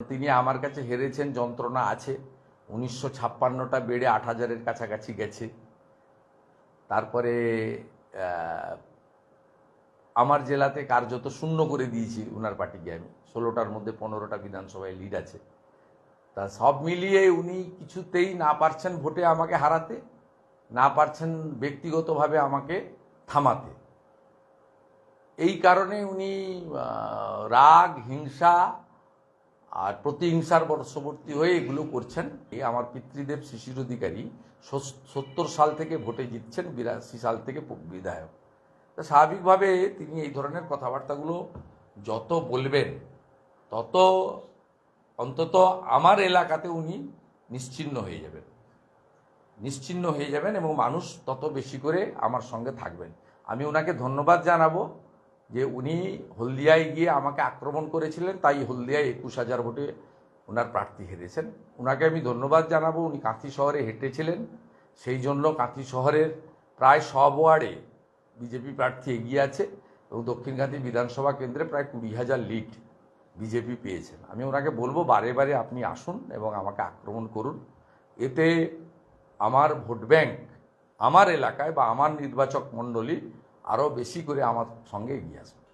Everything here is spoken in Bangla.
তিনি আমার কাছে হেরেছেন, যন্ত্রণা আছে। উনিশশো ছাপ্পান্নটা বেড়ে আট হাজারের কাছাকাছি গেছে। তারপরে আমার জেলাতে কার্যত শূন্য করে দিয়েছি উনার পার্টিকে আমি। ষোলোটার মধ্যে পনেরোটা বিধানসভায় লিড আছে। তা সব মিলিয়ে উনি কিছুতেই না পারছেন ভোটে আমাকে হারাতে, না পারছেন ব্যক্তিগতভাবে আমাকে থামাতে। এই কারণে উনি রাগ, হিংসা আর প্রতিহিংসার বর্ষবর্তী হয়ে এগুলো করছেন। এই আমার পিতৃদেব শিশির অধিকারী সত্তর সাল থেকে ভোটে জিতছেন, বিরাশি সাল থেকে বিধায়ক। তা স্বাভাবিকভাবে তিনি এই ধরনের কথাবার্তাগুলো যত বলবেন, তত অন্তত আমার এলাকাতে উনি নিশ্চিহ্ন হয়ে যাবেন। নিশ্চিহ্ন হয়ে যাবেন এবং মানুষ তত বেশি করে আমার সঙ্গে থাকবেন। আমি ওনাকে ধন্যবাদ জানাব। যে উনি হলদিয়ায় গিয়ে আমাকে আক্রমণ করেছিলেন, তাই হলদিয়ায় একুশ হাজার ভোটে ওনার প্রার্থী হেরেছেন। ওনাকে আমি ধন্যবাদ জানাব, উনি কাঁথি শহরে হেঁটেছিলেন। সেই জন্য কাঁথি শহরের প্রায় সব ওয়ার্ডে বিজেপি প্রার্থী এগিয়ে আছে এবং দক্ষিণ কাঁথি বিধানসভা কেন্দ্রে প্রায় কুড়ি হাজার লিড বিজেপি পেয়েছেন। আমি ওনাকে বলব, বারে বারে আপনি আসুন এবং আমাকে আক্রমণ করুন। এতে আমার ভোট ব্যাংক, আমার এলাকায় বা আমার নির্বাচক মণ্ডলী আরও বেশি করে আমার সঙ্গে এগিয়ে আসবে।